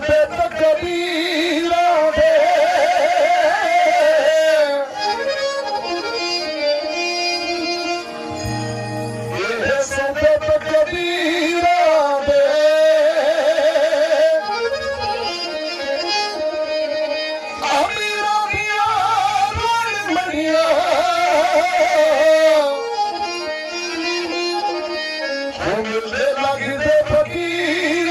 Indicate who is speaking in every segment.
Speaker 1: ਸੌਦੇ ਦੇ ਇਹ ਸੌਦੇ ਤਕਦੀਰਾਂ ਦੇ ਅਮੀਰਾਂ ਦੀਆਂ ਰਣ ਮਣੀਆਂ ਉਹ ਲੱਗਦੇ ਫਕੀਰਾਂ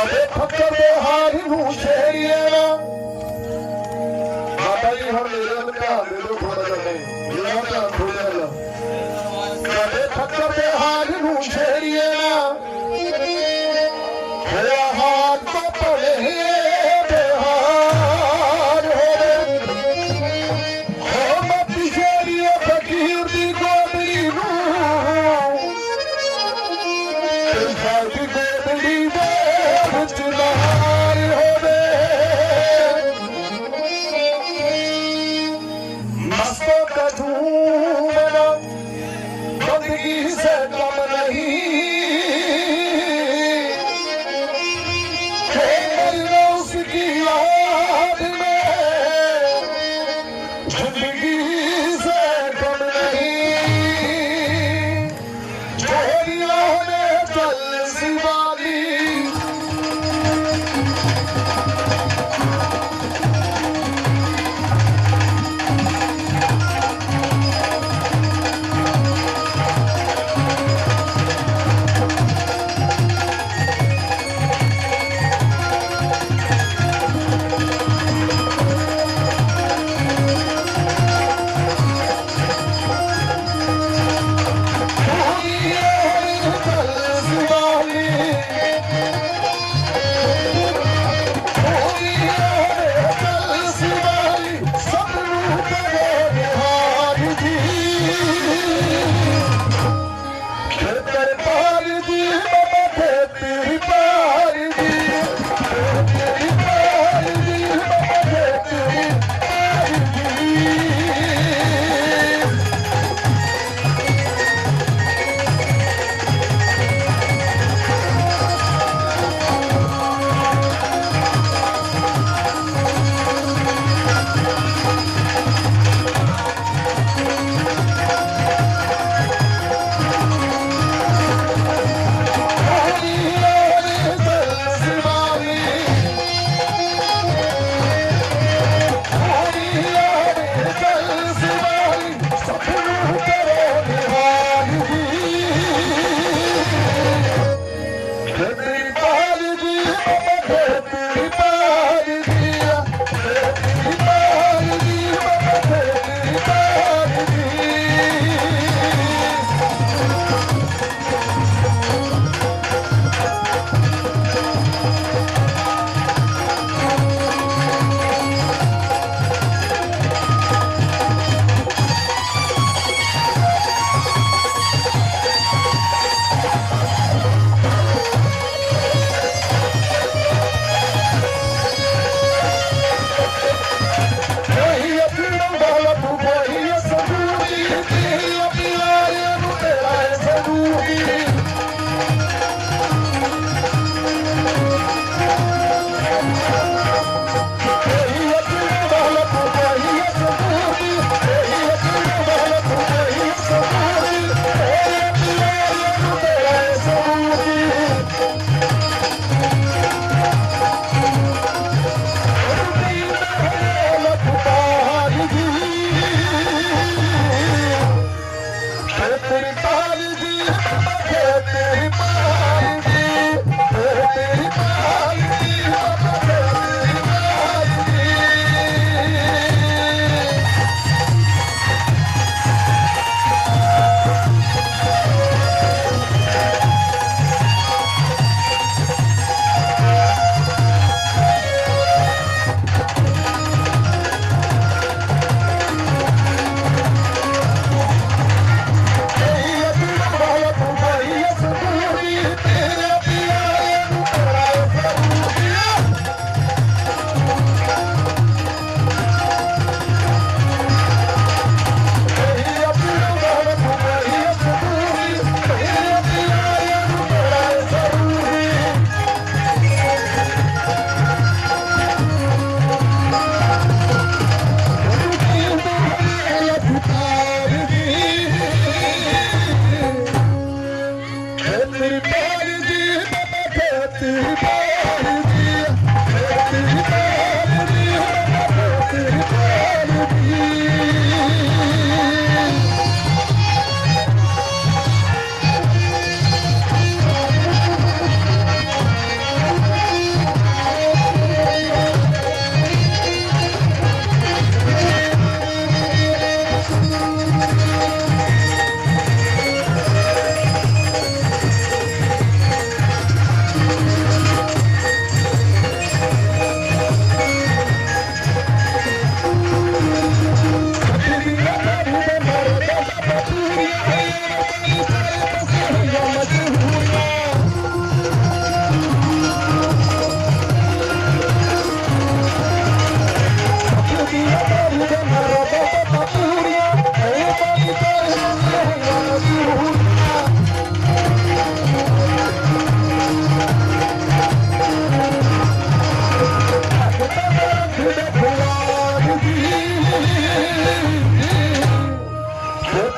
Speaker 1: ਕਦੇ ਫਕਰ ਦੇ ਹਾਰ ਨੂੰ ਛੇੜੀਏ ਬਾਬਾ ਜੀ ਹੁਣ ਮੇਰੇ ਵੱਲ ਧਿਆਨ ਦੇ ਦਿਓ ਥੋੜਾ ਜਿਹਾ ਨਹੀਂ ਮੇਰਾ ਧਿਆਨ ਥੋੜਾ ਜਿਹਾ ਕਦੇ ਫਕਰ ਦੇ ਹਾਰ ਨੂੰ ਛੇੜੀਏ। Happy birthday, Mr. Mahal. Subali.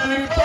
Speaker 1: Thank you.